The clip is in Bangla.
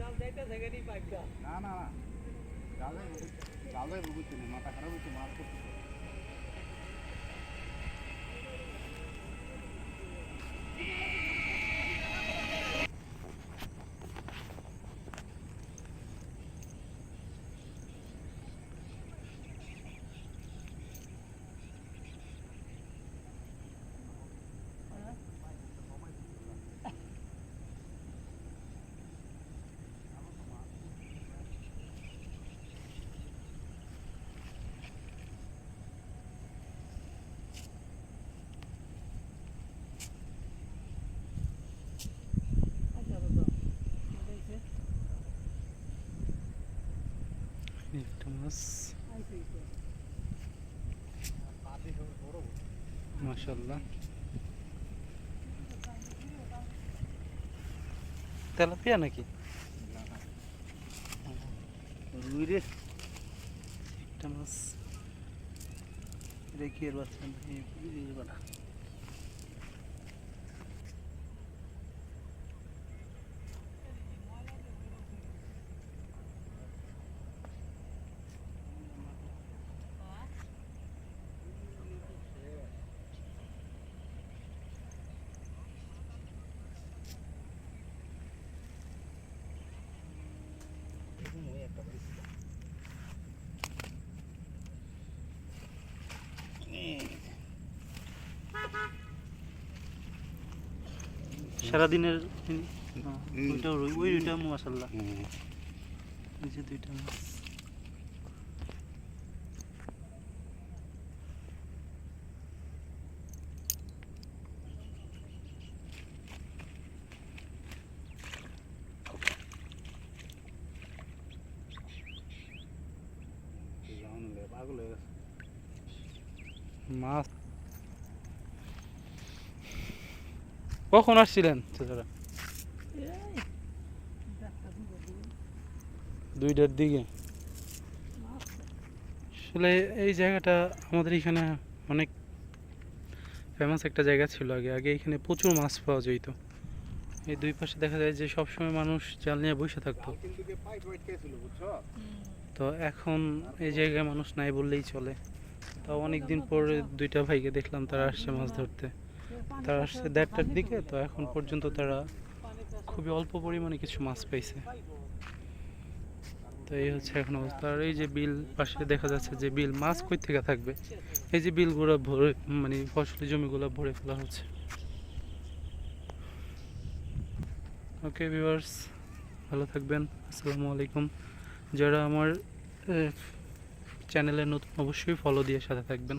না না না। জালে জালে বুঝছি মাথা খারাপ হচ্ছে মার করতে মাছ। মাশাল্লাহ তেলাপিয়া নাকি? রুই রে। একটা মাছ। এর বাচ্চা? সারাদিনের ওইটাও রুই ওই দুইটা মাসাল্লাহ ওই যে দুইটা মাছ কখন আসছিলেন চাচারা? দুইটার দিকে। আসলে এই জায়গাটা আমাদের এখানে অনেক ফেমাস একটা জায়গা ছিল আগে। আগে এখানে প্রচুর মাছ পাওয়া যেত। এই দুই পাশে দেখা যায় যে সবসময় মানুষ জাল নিয়ে বসে থাকতো। তো এখন এই জায়গায় মানুষ নাই বললেই চলে। তাও অনেক দিন পরে দুইটা ভাইকে দেখলাম, তারা আসছে মাছ ধরতে। তারা আসছে দেড়টার দিকে, তো এখন পর্যন্ত তারা খুবই অল্প পরিমাণে কিছু মাছ পাইছে তো এই হচ্ছে এখন অবস্থা। আর এই যে বিল পাশে দেখা যাচ্ছে যে বিল মাছ কই থেকে থাকবে, এই যে বিলগুলো ভরে মানে ফসলি জমিগুলো ভরে ফেলা হচ্ছে। ওকে ভিউয়ার্স, ভালো থাকবেন, আসসালামু আলাইকুম। যারা আমার চ্যানেলে নতুন অবশ্যই ফলো দিয়ে সাথে থাকবেন।